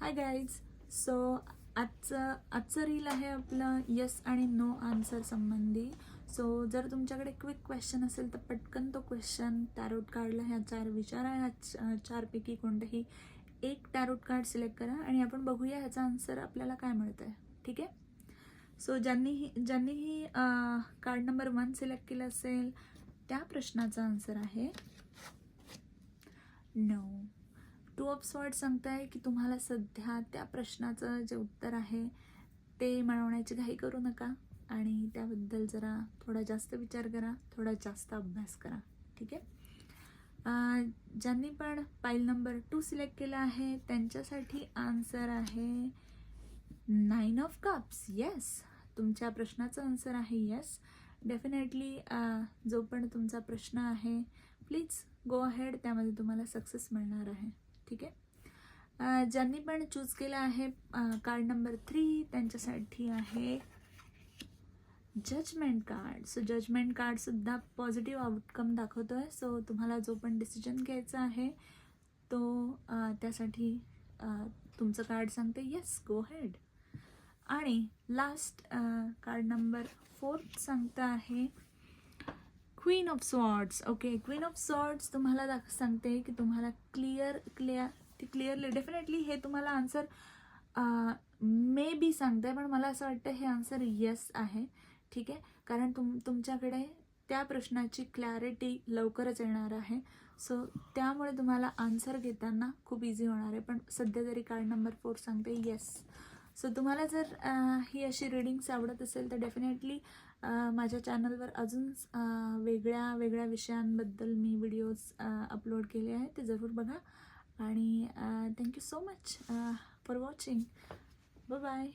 Hi guys so आजचं आजचं reel आहे आपलं यस आणि नो आन्सर संबंधी. सो जर तुमच्याकडे क्विक क्वेश्चन असेल तर पटकन तो क्वेश्चन टॅरोट कार्डला ह्या चार विचार आहे. ह्या च- चारपैकी कोणतंही एक टॅरोट कार्ड सिलेक्ट करा आणि आपण बघूया ह्याचा आन्सर आपल्याला काय मिळतं आहे? ठीक आहे सो ज्यांनीही ज्यांनीही कार्ड नंबर वन सिलेक्ट केलं असेल त्या प्रश्नाचा आन्सर आहे नो टू ऑफ स्वॉर्ड सांगताय की तुम्हाला सध्या त्या प्रश्नाचं जे उत्तर आहे ते मिळवण्याची घाई करू नका आणि त्याबद्दल जरा थोडा जास्त विचार करा थोडा जास्त अभ्यास करा. ठीक आहे? ज्यांनी पण पाईल नंबर टू सिलेक्ट केला आहे त्यांच्यासाठी आन्सर आहे नाईन ऑफ कप्स. येस तुमच्या प्रश्नाचं आन्सर आहे येस डेफिनेटली जो पण तुमचा प्रश्न आहे प्लीज गो अहेड त्यामध्ये तुम्हाला सक्सेस मिळणार आहे. ठीक आहे. ज्यांनी पण चूज केलं आहे कार्ड नंबर थ्री त्यांच्यासाठी आहे जजमेंट कार्ड सो जजमेंट कार्डसुद्धा पॉझिटिव्ह आउटकम दाखवतो आहे सो तुम्हाला जो पण डिसिजन घ्यायचा आहे तो त्यासाठी तुमचं कार्ड सांगते. येस गो हेड आणि लास्ट कार्ड नंबर फोर्थ सांगता आहे queen of swords okay queen of swords तुम्हाला दाख सांगते की तुम्हाला क्लिअर क्लिअर ती क्लिअरली डेफिनेटली हे तुम्हाला आन्सर मे बी सांगते पण मला असं वाटतं हे आन्सर येस आहे. ठीक आहे? कारण तुम तुमच्याकडे त्या प्रश्नाची क्लॅरिटी लवकरच येणार आहे. सो त्यामुळे तुम्हाला आन्सर घेताना खूप इझी होणार आहे. पण सध्या तरी कार्ड नंबर फोर सांगते येस सो तुम्हाला जर ही अशी रिडिंग्स आवडत असेल तर डेफिनेटली माझ्या चॅनलवर अजून वेगळ्या वेगळ्या विषयांबद्दल मी व्हिडिओज अपलोड केले आहेत ते जरूर बघा. आणि thank you so much for watching bye